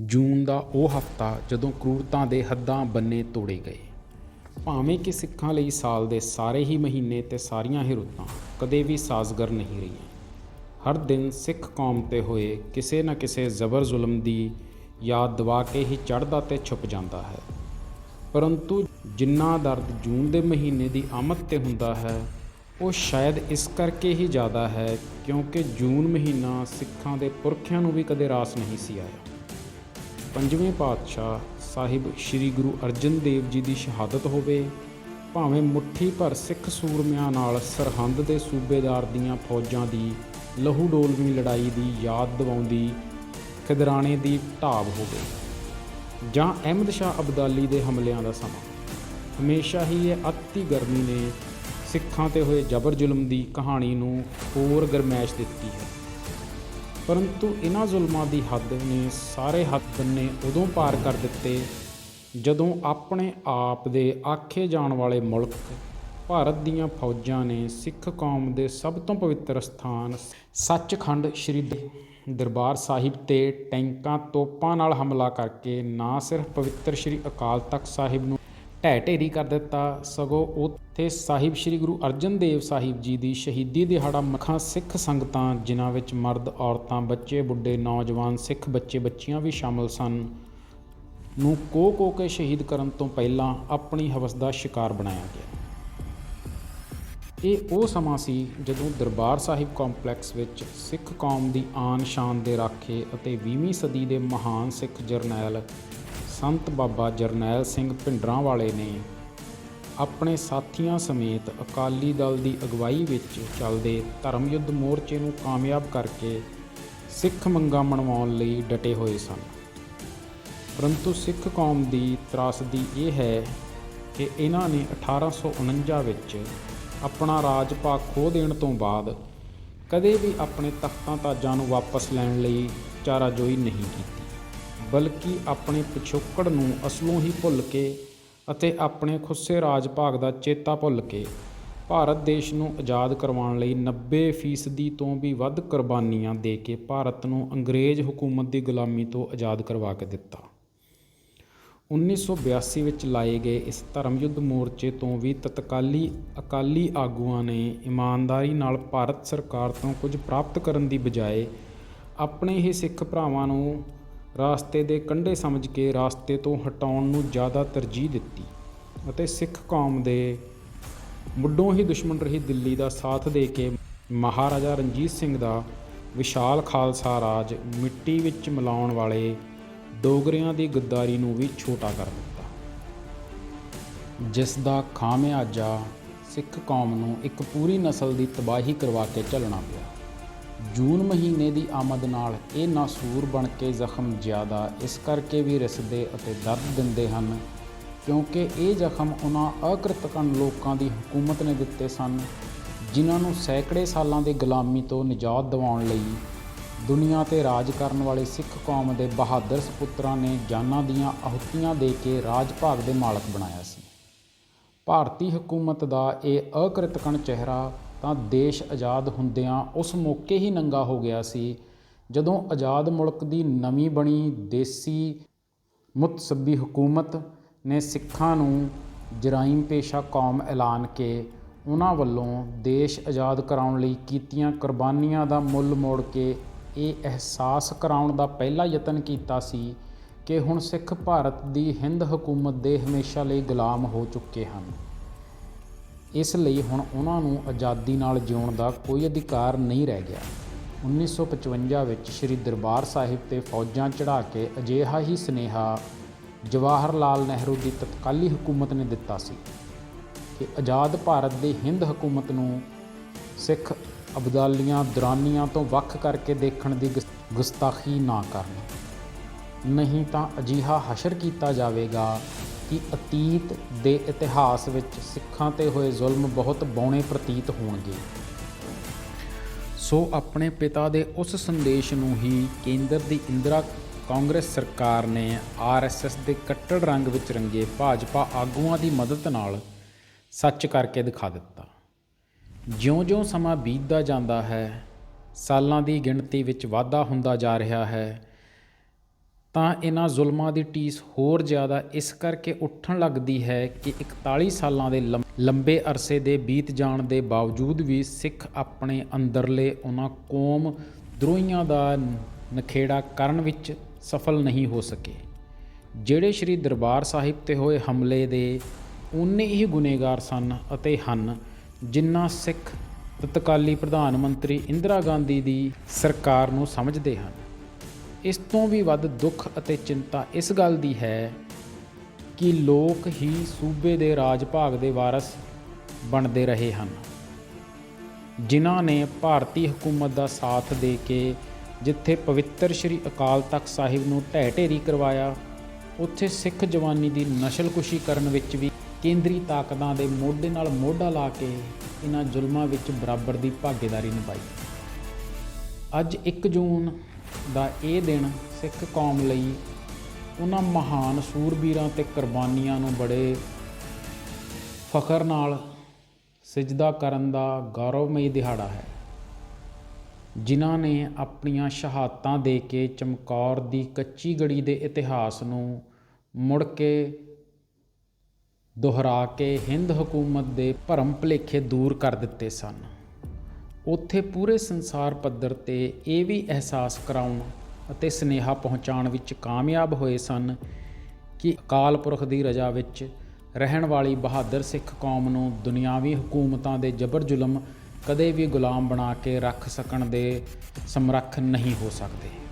ਜੂਨ ਦਾ ਉਹ ਹਫ਼ਤਾ ਜਦੋਂ ਕਰੂਰਤਾਂ ਦੇ ਹੱਦਾਂ ਬੰਨੇ ਤੋੜੇ ਗਏ। ਭਾਵੇਂ ਕਿ ਸਿੱਖਾਂ ਲਈ ਸਾਲ ਦੇ ਸਾਰੇ ਹੀ ਮਹੀਨੇ ਤੇ ਸਾਰੀਆਂ ਹੀ ਰੁੱਤਾਂ ਕਦੇ ਵੀ ਸਾਜ਼ਗਰ ਨਹੀਂ ਰਹੀਆਂ। ਹਰ ਦਿਨ ਸਿੱਖ ਕੌਮ ਤੇ ਹੋਏ ਕਿਸੇ ਨਾ ਕਿਸੇ ਜ਼ਬਰ ਜ਼ੁਲਮ ਦੀ ਯਾਦ ਦਵਾ ਕੇ ਹੀ ਚੜ੍ਹਦਾ ਤੇ ਛੁਪ ਜਾਂਦਾ ਹੈ। ਪਰੰਤੂ ਜਿੰਨਾ ਦਰਦ ਜੂਨ ਦੇ ਮਹੀਨੇ ਦੀ ਆਮਦ ਤੇ ਹੁੰਦਾ ਹੈ, ਉਹ ਸ਼ਾਇਦ ਇਸ ਕਰਕੇ ਹੀ ਜ਼ਿਆਦਾ ਹੈ ਕਿਉਂਕਿ ਜੂਨ ਮਹੀਨਾ ਸਿੱਖਾਂ ਦੇ ਪੁਰਖਿਆਂ ਨੂੰ ਵੀ ਕਦੇ ਰਾਸ ਨਹੀਂ ਸੀ ਆਇਆ। ਪੰਜਵੇਂ ਪਾਤਸ਼ਾਹ ਸਾਹਿਬ ਸ੍ਰੀ ਗੁਰੂ ਅਰਜਨ ਦੇਵ ਜੀ ਦੀ ਸ਼ਹਾਦਤ ਹੋਵੇ, ਭਾਵੇਂ ਮੁੱਠੀ ਭਰ ਸਿੱਖ ਸੂਰਮਿਆਂ ਨਾਲ ਸਰਹੰਦ ਦੇ ਸੂਬੇਦਾਰ ਦੀਆਂ ਫੌਜਾਂ ਦੀ ਲਹੂ ਡੋਲਵੀਂ ਲੜਾਈ ਦੀ ਯਾਦ ਦਿਵਾਉਂਦੀ ਖਿਦਰਾਣੇ ਦੀ ਢਾਬ ਹੋਵੇ ਜਾਂ ਅਹਿਮਦ ਸ਼ਾਹ ਅਬਦਾਲੀ ਦੇ ਹਮਲਿਆਂ ਦਾ ਸਮਾਂ। ਹਮੇਸ਼ਾ ਹੀ ਇਹ ਅਤੀ ਗਰਮੀ ਨੇ ਸਿੱਖਾਂ ਤੇ ਹੋਏ ਜ਼ਬਰ ਜ਼ੁਲਮ ਦੀ ਕਹਾਣੀ ਨੂੰ ਹੋਰ ਗਰਮੈਸ਼ ਦਿੱਤੀ ਹੈ। ਪਰੰਤੂ ਇਹਨਾਂ ਜ਼ੁਲਮਾਂ ਦੀ ਹੱਦ ਨੇ ਸਾਰੇ ਹੱਦ ਬੰਨੇ ਉਦੋਂ ਪਾਰ ਕਰ ਦਿੱਤੇ ਜਦੋਂ ਆਪਣੇ ਆਪ ਦੇ ਆਖੇ ਜਾਣ ਵਾਲੇ ਮੁਲਕ ਭਾਰਤ ਦੀਆਂ ਫੌਜਾਂ ਨੇ ਸਿੱਖ ਕੌਮ ਦੇ ਸਭ ਤੋਂ ਪਵਿੱਤਰ ਸਥਾਨ ਸੱਚਖੰਡ ਸ੍ਰੀ ਦ- ਦਰਬਾਰ ਸਾਹਿਬ ਤੇ ਟੈਂਕਾਂ ਤੋਪਾਂ ਨਾਲ ਹਮਲਾ ਕਰਕੇ ਨਾ ਸਿਰਫ ਪਵਿੱਤਰ ਸ੍ਰੀ ਅਕਾਲ ਤਖਤ ਸਾਹਿਬ ਨੂੰ ਢਹਿ ਢੇਰੀ ਕਰ ਦਿੱਤਾ। ਸਗੋਂ ਉੱਥੇ ਸਾਹਿਬ ਸ੍ਰੀ ਗੁਰੂ ਅਰਜਨ ਦੇਵ ਸਾਹਿਬ ਜੀ ਦੀ ਸ਼ਹੀਦੀ ਦਿਹਾੜਾ ਮੱਖਾਂ ਸਿੱਖ ਸੰਗਤਾਂ, ਜਿਨ੍ਹਾਂ ਵਿੱਚ ਮਰਦ, ਔਰਤਾਂ, ਬੱਚੇ, ਬੁੱਢੇ, ਨੌਜਵਾਨ, ਸਿੱਖ ਬੱਚੇ, ਬੱਚੀਆਂ ਵੀ ਸ਼ਾਮਲ ਸਨ। ਨੂੰ ਕੋ ਕੋ ਕੇ ਸ਼ਹੀਦ ਕਰਨ ਤੋਂ ਪਹਿਲਾਂ ਆਪਣੀ ਹਵਸ ਦਾ ਸ਼ਿਕਾਰ ਬਣਾਇਆ ਗਿਆ। ਇਹ ਉਹ ਸਮਾਂ ਸੀ ਜਦੋਂ ਦਰਬਾਰ ਸਾਹਿਬ ਕੰਪਲੈਕਸ ਵਿੱਚ ਸਿੱਖ ਕੌਮ ਦੀ ਆਨ ਸ਼ਾਨ ਦੇ ਰਾਖੇ ਅਤੇ 20ਵੀਂ ਸਦੀ ਦੇ ਮਹਾਨ ਸਿੱਖ ਜਰਨੈਲ ਸੰਤ ਬਾਬਾ ਜਰਨੈਲ ਸਿੰਘ ਭਿੰਡਰਾਂ ਵਾਲੇ ਨੇ ਆਪਣੇ ਸਾਥੀਆਂ ਸਮੇਤ ਅਕਾਲੀ ਦਲ ਦੀ ਅਗਵਾਈ ਵਿੱਚ ਚੱਲਦੇ ਧਰਮ ਯੁੱਧ ਮੋਰਚੇ ਨੂੰ ਕਾਮਯਾਬ ਕਰਕੇ ਸਿੱਖ ਮੰਗਾਂ ਮਨਵਾਉਣ ਲਈ ਡਟੇ ਹੋਏ ਸਨ। ਪਰੰਤੂ ਸਿੱਖ ਕੌਮ ਦੀ ਤਰਾਸਦੀ ਇਹ ਹੈ ਕਿ ਇਹਨਾਂ ਨੇ 1849 ਵਿੱਚ ਆਪਣਾ ਰਾਜ ਭਾਗ ਖੋਹ ਦੇਣ ਤੋਂ ਬਾਅਦ ਕਦੇ ਵੀ ਆਪਣੇ ਤਖਤਾਂ ਤਾਜਾਂ ਨੂੰ ਵਾਪਸ ਲੈਣ ਲਈ ਚਾਰਾਜੋਈ ਨਹੀਂ ਕੀਤੀ। ਬਲਕਿ ਆਪਣੇ ਪਿਛੋਕੜ ਨੂੰ ਅਸਲੋਂ ਹੀ ਭੁੱਲ ਕੇ ਅਤੇ ਆਪਣੇ ਖੁੱਸੇ ਰਾਜ ਭਾਗ ਦਾ ਚੇਤਾ ਭੁੱਲ ਕੇ ਭਾਰਤ ਦੇਸ਼ ਨੂੰ ਆਜ਼ਾਦ ਕਰਵਾਉਣ ਲਈ 90% ਤੋਂ ਵੀ ਵੱਧ ਕੁਰਬਾਨੀਆਂ ਦੇ ਕੇ ਭਾਰਤ ਨੂੰ ਅੰਗਰੇਜ਼ ਹਕੂਮਤ ਦੀ ਗੁਲਾਮੀ ਤੋਂ ਆਜ਼ਾਦ ਕਰਵਾ ਕੇ ਦਿੱਤਾ। 1982 ਵਿੱਚ ਲਾਏ ਗਏ ਇਸ ਧਰਮ ਯੁੱਧ ਮੋਰਚੇ ਤੋਂ ਵੀ ਤਤਕਾਲੀ ਅਕਾਲੀ ਆਗੂਆਂ ਨੇ ਇਮਾਨਦਾਰੀ ਨਾਲ ਭਾਰਤ ਸਰਕਾਰ ਤੋਂ ਕੁਝ ਪ੍ਰਾਪਤ ਕਰਨ ਦੀ ਬਜਾਏ ਆਪਣੇ ਹੀ ਸਿੱਖ ਭਰਾਵਾਂ ਨੂੰ ਰਾਸਤੇ ਦੇ ਕੰਢੇ ਸਮਝ ਕੇ ਰਾਸਤੇ ਤੋਂ ਹਟਾਉਣ ਨੂੰ ਜ਼ਿਆਦਾ ਤਰਜੀਹ ਦਿੱਤੀ ਅਤੇ ਸਿੱਖ ਕੌਮ ਦੇ ਮੁੱਢੋਂ ਹੀ ਦੁਸ਼ਮਣ ਰਹੀ ਦਿੱਲੀ ਦਾ ਸਾਥ ਦੇ ਕੇ ਮਹਾਰਾਜਾ ਰਣਜੀਤ ਸਿੰਘ ਦਾ ਵਿਸ਼ਾਲ ਖਾਲਸਾ ਰਾਜ ਮਿੱਟੀ ਵਿੱਚ ਮਿਲਾਉਣ ਵਾਲੇ ਡੋਗਰਿਆਂ ਦੀ ਗੱਦਾਰੀ ਨੂੰ ਵੀ ਛੋਟਾ ਕਰ ਦਿੱਤਾ। ਜਿਸ ਦਾ ਖਾਮਿਆਜਾ ਸਿੱਖ ਕੌਮ ਨੂੰ ਇੱਕ ਪੂਰੀ ਨਸਲ ਦੀ ਤਬਾਹੀ ਕਰਵਾ ਕੇ ਝੱਲਣਾ ਪਿਆ। ਜੂਨ ਮਹੀਨੇ ਦੀ ਆਮਦ ਨਾਲ ਇਹ ਨਾਸੂਰ ਬਣ ਕੇ ਜ਼ਖਮ ਜ਼ਿਆਦਾ ਇਸ ਕਰਕੇ ਵੀ ਰਿਸਦੇ ਅਤੇ ਦਰਦ ਦਿੰਦੇ ਹਨ, ਕਿਉਂਕਿ ਇਹ ਜ਼ਖਮ ਉਹਨਾਂ ਅਕ੍ਰਿਤਕਣ ਲੋਕਾਂ ਦੀ ਹਕੂਮਤ ਨੇ ਦਿੱਤੇ ਸਨ, ਜਿਨ੍ਹਾਂ ਨੂੰ ਸੈਂਕੜੇ ਸਾਲਾਂ ਦੀ ਗੁਲਾਮੀ ਤੋਂ ਨਿਜਾਤ ਦਿਵਾਉਣ ਲਈ ਦੁਨੀਆ ਤੇ ਰਾਜ ਕਰਨ ਵਾਲੇ ਸਿੱਖ ਕੌਮ ਦੇ ਬਹਾਦਰ ਸਪੁੱਤਰਾਂ ਨੇ ਜਾਨਾਂ ਦੀਆਂ ਆਹੁਤੀਆਂ ਦੇ ਕੇ ਰਾਜ ਭਾਗ ਦੇ ਮਾਲਕ ਬਣਾਇਆ ਸੀ। ਭਾਰਤੀ ਹਕੂਮਤ ਦਾ ਇਹ ਅਕ੍ਰਿਤਕਣ ਚਿਹਰਾ ਤਾਂ ਦੇਸ਼ ਆਜ਼ਾਦ ਹੁੰਦਿਆਂ ਉਸ ਮੌਕੇ ਹੀ ਨੰਗਾ ਹੋ ਗਿਆ ਸੀ, ਜਦੋਂ ਆਜ਼ਾਦ ਮੁਲਕ ਦੀ ਨਵੀਂ ਬਣੀ ਦੇਸੀ ਮੁਤਸੱਬੀ ਹਕੂਮਤ ਨੇ ਸਿੱਖਾਂ ਨੂੰ ਜਰਾਇਮ ਪੇਸ਼ਾ ਕੌਮ ਐਲਾਨ ਕੇ ਉਹਨਾਂ ਵੱਲੋਂ ਦੇਸ਼ ਆਜ਼ਾਦ ਕਰਾਉਣ ਲਈ ਕੀਤੀਆਂ ਕੁਰਬਾਨੀਆਂ ਦਾ ਮੁੱਲ ਮੋੜ ਕੇ ਇਹ ਅਹਿਸਾਸ ਕਰਾਉਣ ਦਾ ਪਹਿਲਾ ਯਤਨ ਕੀਤਾ ਸੀ ਕਿ ਹੁਣ ਸਿੱਖ ਭਾਰਤ ਦੀ ਹਿੰਦ ਹਕੂਮਤ ਦੇ ਹਮੇਸ਼ਾ ਲਈ ਗੁਲਾਮ ਹੋ ਚੁੱਕੇ ਹਨ। ਇਸ ਲਈ ਹੁਣ ਉਹਨਾਂ ਨੂੰ ਆਜ਼ਾਦੀ ਨਾਲ ਜਿਉਣ ਦਾ ਕੋਈ ਅਧਿਕਾਰ ਨਹੀਂ ਰਹਿ ਗਿਆ। 1955 ਵਿੱਚ ਸ੍ਰੀ ਦਰਬਾਰ ਸਾਹਿਬ ਤੇ ਫੌਜਾਂ ਚੜ੍ਹਾ ਕੇ ਅਜਿਹਾ ਹੀ ਸਨੇਹਾ ਜਵਾਹਰ ਲਾਲ ਨਹਿਰੂ ਦੀ ਤਤਕਾਲੀ ਹਕੂਮਤ ਨੇ ਦਿੱਤਾ ਸੀ ਕਿ ਆਜ਼ਾਦ ਭਾਰਤ ਦੀ ਹਿੰਦ ਹਕੂਮਤ ਨੂੰ ਸਿੱਖ ਅਬਦਾਲੀਆਂ ਦੁਰਾਨੀਆਂ ਤੋਂ ਵੱਖ ਕਰਕੇ ਦੇਖਣ ਦੀ ਗੁਸ- ਗੁਸਤਾਖੀ ਨਾ ਕਰਨ। ਨਹੀਂ ਤਾਂ ਅਜਿਹਾ ਹਸ਼ਰ ਕੀਤਾ ਜਾਵੇਗਾ ਕਿ ਅਤੀਤ ਦੇ ਇਤਿਹਾਸ ਵਿੱਚ ਸਿੱਖਾਂ ਤੇ ਹੋਏ ਜ਼ੁਲਮ ਬਹੁਤ ਬੌਣੇ ਪ੍ਰਤੀਤ ਹੋਣਗੇ। ਸੋ ਆਪਣੇ ਪਿਤਾ ਦੇ ਉਸ ਸੰਦੇਸ਼ ਨੂੰ ਹੀ ਕੇਂਦਰ ਦੀ ਇੰਦਰਾ ਕਾਂਗਰਸ ਸਰਕਾਰ ਨੇ ਆਰਐਸਐਸ ਦੇ ਕੱਟੜ ਰੰਗ ਵਿੱਚ ਰੰਗੇ ਭਾਜਪਾ ਆਗੂਆਂ ਦੀ ਮਦਦ ਨਾਲ ਸੱਚ ਕਰਕੇ ਦਿਖਾ ਦਿੱਤਾ। ਜਿਉਂ-ਜਿਉਂ ਸਮਾਂ ਬੀਤਦਾ ਜਾਂਦਾ ਹੈ, ਸਾਲਾਂ ਦੀ ਗਿਣਤੀ ਵਿੱਚ ਵਾਧਾ ਹੁੰਦਾ ਜਾ ਰਿਹਾ ਹੈ ਤਾਂ ਇਹਨਾਂ ਜ਼ੁਲਮਾਂ ਦੀ ਟੀਸ ਹੋਰ ਜ਼ਿਆਦਾ ਇਸ ਕਰਕੇ ਉੱਠਣ ਲੱਗਦੀ ਹੈ ਕਿ 41 ਸਾਲਾਂ ਦੇ ਲੰ- ਲੰਬੇ ਅਰਸੇ ਦੇ ਬੀਤ ਜਾਣ ਦੇ ਬਾਵਜੂਦ ਵੀ ਸਿੱਖ ਆਪਣੇ ਅੰਦਰਲੇ ਉਹਨਾਂ ਕੌਮ ਦਰੋਹੀਆਂ ਦਾ ਨਖੇੜਾ ਕਰਨ ਵਿੱਚ ਸਫਲ ਨਹੀਂ ਹੋ ਸਕੇ। ਜਿਹੜੇ ਸ੍ਰੀ ਦਰਬਾਰ ਸਾਹਿਬ ਤੇ ਹੋਏ ਹਮਲੇ ਦੇ ਉਨੇ ਹੀ ਗੁਨੇਗਾਰ ਸਨ ਅਤੇ ਹਨ, ਜਿਨ੍ਹਾਂ ਸਿੱਖ ਤਤਕਾਲੀ ਪ੍ਰਧਾਨ ਮੰਤਰੀ ਇੰਦਰਾ ਗਾਂਧੀ ਦੀ ਸਰਕਾਰ ਨੂੰ ਸਮਝਦੇ ਹਨ। ਇਸ ਤੋਂ ਵੀ ਵੱਧ ਦੁੱਖ ਅਤੇ ਚਿੰਤਾ ਇਸ ਗੱਲ ਦੀ ਹੈ ਕਿ ਲੋਕ ਹੀ ਸੂਬੇ ਦੇ ਰਾਜ ਭਾਗ ਦੇ ਵਾਰਸ ਬਣਦੇ ਰਹੇ ਹਨ। ਜਿਨ੍ਹਾਂ ਨੇ ਭਾਰਤੀ ਹਕੂਮਤ ਦਾ ਸਾਥ ਦੇ ਕੇ ਜਿੱਥੇ ਪਵਿੱਤਰ ਸ੍ਰੀ ਅਕਾਲ ਤਖਤ ਸਾਹਿਬ ਨੂੰ ਢਹਿ ਢੇਰੀ ਕਰਵਾਇਆ, ਉੱਥੇ ਸਿੱਖ ਜਵਾਨੀ ਦੀ ਨਸ਼ਲਕੁਸ਼ੀ ਕਰਨ ਵਿੱਚ ਵੀ ਕੇਂਦਰੀ ਤਾਕਤਾਂ ਦੇ ਮੋਢੇ ਨਾਲ ਮੋਢਾ ਲਾ ਕੇ ਇਹਨਾਂ ਜ਼ੁਲਮਾਂ ਵਿੱਚ ਬਰਾਬਰ ਦੀ ਭਾਗੀਦਾਰੀ ਨਿਭਾਈ। ਅੱਜ 1 ਜੂਨ ਦਾ ਇਹ ਦਿਨ ਸਿੱਖ ਕੌਮ ਲਈ ਉਹਨਾਂ ਮਹਾਨ ਸੂਰਬੀਰਾਂ ਤੇ ਕੁਰਬਾਨੀਆਂ ਨੂੰ ਬੜੇ ਫਖਰ ਨਾਲ ਸਜਦਾ ਕਰਨ ਦਾ ਗੌਰਵਮਈ ਦਿਹਾੜਾ ਹੈ। ਜਿਨ੍ਹਾਂ ਨੇ ਆਪਣੀਆਂ ਸ਼ਹਾਦਤਾਂ ਦੇ ਕੇ ਚਮਕੌਰ ਦੀ ਕੱਚੀ ਗੜੀ ਦੇ ਇਤਿਹਾਸ ਨੂੰ ਮੁੜ ਕੇ ਦੁਹਰਾ ਕੇ ਹਿੰਦ ਹਕੂਮਤ ਦੇ ਭਰਮ ਭੁਲੇਖੇ ਦੂਰ ਕਰ ਦਿੱਤੇ ਸਨ। ਉੱਥੇ ਪੂਰੇ ਸੰਸਾਰ ਪੱਧਰ ਤੇ ਇਹ ਵੀ ਅਹਿਸਾਸ ਕਰਾਉਣ ਅਤੇ ਸਨੇਹਾ ਪਹੁੰਚਾਉਣ ਵਿੱਚ ਕਾਮਯਾਬ ਹੋਏ ਸਨ ਕਿ ਅਕਾਲ ਪੁਰਖ ਦੀ ਰਜ਼ਾ ਵਿੱਚ ਰਹਿਣ ਵਾਲੀ ਬਹਾਦਰ ਸਿੱਖ ਕੌਮ ਨੂੰ ਦੁਨਿਆਵੀ ਹਕੂਮਤਾਂ ਦੇ ਜ਼ਬਰ ਜ਼ੁਲਮ ਕਦੇ ਵੀ ਗੁਲਾਮ ਬਣਾ ਕੇ ਰੱਖ ਸਕਣ ਦੇ ਸਮਰੱਥ ਨਹੀਂ ਹੋ ਸਕਦੇ।